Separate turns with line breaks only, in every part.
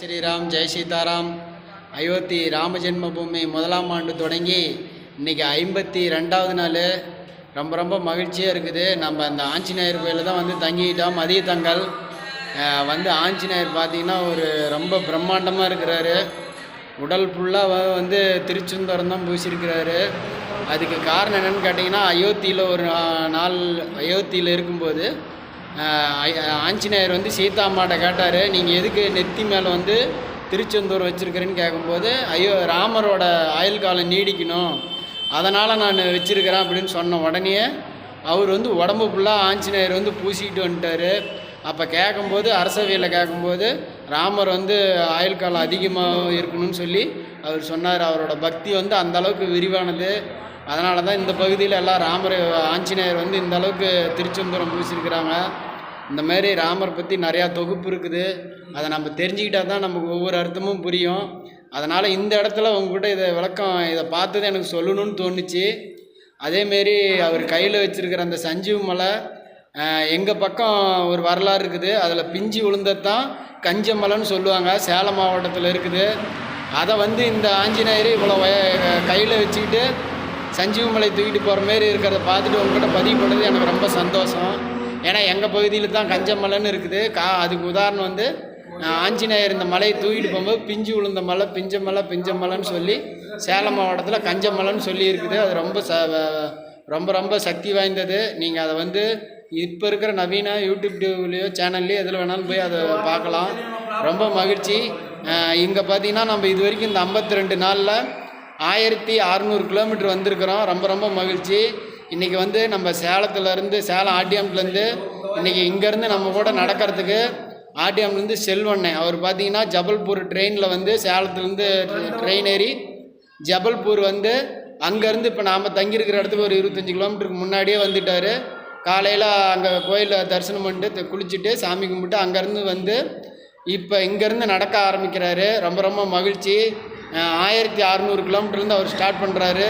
ஸ்ரீராம் ஜெய் சீதாராம். அயோத்தி ராம ஜென்மபூமி முதலாம் ஆண்டு தொடங்கி இன்னைக்கு ஐம்பத்தி ரெண்டாவது நாள். ரொம்ப ரொம்ப மகிழ்ச்சியாக இருக்குது. நம்ம அந்த ஆஞ்சநேயர் கோயிலில் தான் வந்து தங்கிக்கிட்டோம் மதிய தங்கல். வந்து ஆஞ்சநேயர் பார்த்தீங்கன்னா ஒரு ரொம்ப பிரம்மாண்டமாக இருக்கிறாரு. உடல் ஃபுல்லாக வந்து திருச்செந்தூரம் தான் பூசியிருக்கிறாரு. அதுக்கு காரணம் என்னன்னு கேட்டிங்கன்னா அயோத்தியில் ஒரு நா- நாள் அயோத்தியில் இருக்கும்போது ஆஞ்சநேயர் வந்து சீதா அம்மாட்ட கேட்டார் நீங்கள் எதுக்கு நெத்தி மேலே வந்து திருச்செந்தூர் வச்சுருக்கிறேன்னு கேட்கும்போது ஐயோ ராமரோட ஆயுள் காலம் நீடிக்கணும் அதனால் நான் வச்சுருக்கிறேன் அப்படின்னு சொன்ன உடனே அவர் வந்து உடம்பு ஃபுல்லாக ஆஞ்சநேயர் வந்து பூசிக்கிட்டு வந்துட்டார். அப்போ கேட்கும்போது அரசவையில் கேட்கும்போது ராமர் வந்து ஆயுள் காலம் அதிகமாக இருக்கணும்னு சொல்லி அவர் சொன்னார். அவரோட பக்தி வந்து அந்த அளவுக்கு விரிவானது. அதனால தான் இந்த பகுதியில் எல்லாம் ராமர் ஆஞ்சநேயர் வந்து இந்த அளவுக்கு திருச்செந்தூரம் பூசியிருக்கிறாங்க இந்த மாதிரி ராமர் பற்றி நிறையா தொகுப்பு இருக்குது. அதை நம்ம தெரிஞ்சுக்கிட்டால் தான் நமக்கு ஒவ்வொரு அர்த்தமும் புரியும். அதனால் இந்த இடத்துல உங்ககிட்ட இதை விளக்கம் இதை பார்த்தது எனக்கு சொல்லணும்னு தோணுச்சு. அதேமாரி அவர் கையில் வச்சுருக்கிற அந்த சஞ்சீவ் மலை எங்கள் பக்கம் ஒரு வரலாறு இருக்குது. அதில் பிஞ்சு விழுந்தது தான் கஞ்சமலைன்னு சொல்லுவாங்க. சேலம் மாவட்டத்தில் இருக்குது. அதை வந்து இந்த ஆஞ்சநேயர் இவ்வளோ கையில் வச்சுக்கிட்டு சஞ்சீவ் மலை தூக்கிட்டு போகிற மாரி இருக்கிறத பார்த்துட்டு உங்கள்கிட்ட பதிவு பண்ணது எனக்கு ரொம்ப சந்தோஷம். ஏன்னா எங்கள் பகுதியில் தான் கஞ்சமலைன்னு இருக்குது. கா அதுக்கு உதாரணம் வந்து ஆஞ்சநேயர் இந்த மலையை தூக்கிட்டு போகும்போது பிஞ்சு உளுந்த மலை பிஞ்ச மலை பிஞ்ச மலைன்னு சொல்லி சேலம் மாவட்டத்தில் கஞ்சமலைன்னு சொல்லி இருக்குது. அது ரொம்ப ச ரொம்ப ரொம்ப சக்தி வாய்ந்தது. நீங்கள் அதை வந்து இப்போ இருக்கிற நவீன யூடியூப் டிவிலையோ சேனல்லையோ எதில் வேணாலும் போய் அதை பார்க்கலாம். ரொம்ப மகிழ்ச்சி. இங்கே பார்த்தீங்கன்னா நம்ம இது வரைக்கும் இந்த ஐம்பத்தி ரெண்டு நாளில் ஆயிரத்தி அறநூறு கிலோமீட்டர் வந்திருக்கிறோம். ரொம்ப ரொம்ப மகிழ்ச்சி. இன்றைக்கி வந்து நம்ம சேலத்துலேருந்து சேலம் ஆர்டிஎம்லேருந்து இன்றைக்கி இங்கேருந்து நம்ம கூட நடக்கிறதுக்கு ஆர்டிஎம்லேருந்து செல்வண்ணே. அவர் பார்த்தீங்கன்னா ஜபல்பூர் ட்ரெயினில் வந்து சேலத்துலேருந்து ட்ரெயின் ஏறி ஜபல்பூர் வந்து அங்கேருந்து இப்போ நாம் தங்கியிருக்கிற இடத்துக்கு ஒரு இருபத்தஞ்சி கிலோமீட்டருக்கு முன்னாடியே வந்துட்டார். காலையில் அங்கே கோயிலில் தரிசனம் பண்ணிட்டு குளிச்சுட்டு சாமி கும்பிட்டு அங்கேருந்து வந்து இப்போ இங்கேருந்து நடக்க ஆரம்பிக்கிறாரு. ரொம்ப ரொம்ப மகிழ்ச்சி. ஆயிரத்தி அறநூறு கிலோமீட்டர்லேருந்து அவர் ஸ்டார்ட் பண்ணுறாரு.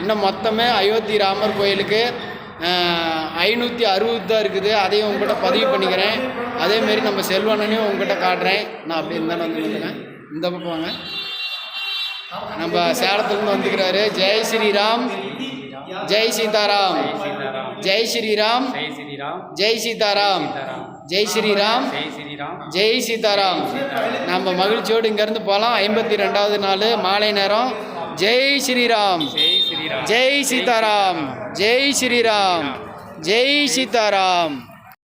இன்னும் மொத்தமே அயோத்தி ராமர் கோயிலுக்கு ஐநூற்றி அறுபது தான் இருக்குது. அதையும் உங்ககிட்ட பதிவு பண்ணிக்கிறேன். அதேமாரி நம்ம செல்வனையும் உங்ககிட்ட காட்டுறேன். நான் அப்படி இருந்தாலும் வந்து இந்த பக்கம் வாங்க. நம்ம சேலத்துலேருந்து வந்துக்கிறாரு ஜெய் ஸ்ரீராம். ஜெய் சீதாராம். ஜெய் ஸ்ரீராம்.
ஜெய்
ஜெய் சீதாராம். ஜெய் ஸ்ரீராம்
ஜெய் ஸ்ரீராம்.
ஜெய் சீதாராம். நம்ம மகிழ்ச்சியோடு இங்கேருந்து போகலாம். ஐம்பத்தி ரெண்டாவது நாள் மாலை நேரம். ஜெய் ஸ்ரீராம்.
ஜெய் ஸ்ரீராம்
ஜெய் சீதாராம் ஜெய் ஸ்ரீராம் ஜெய் சீதாராம்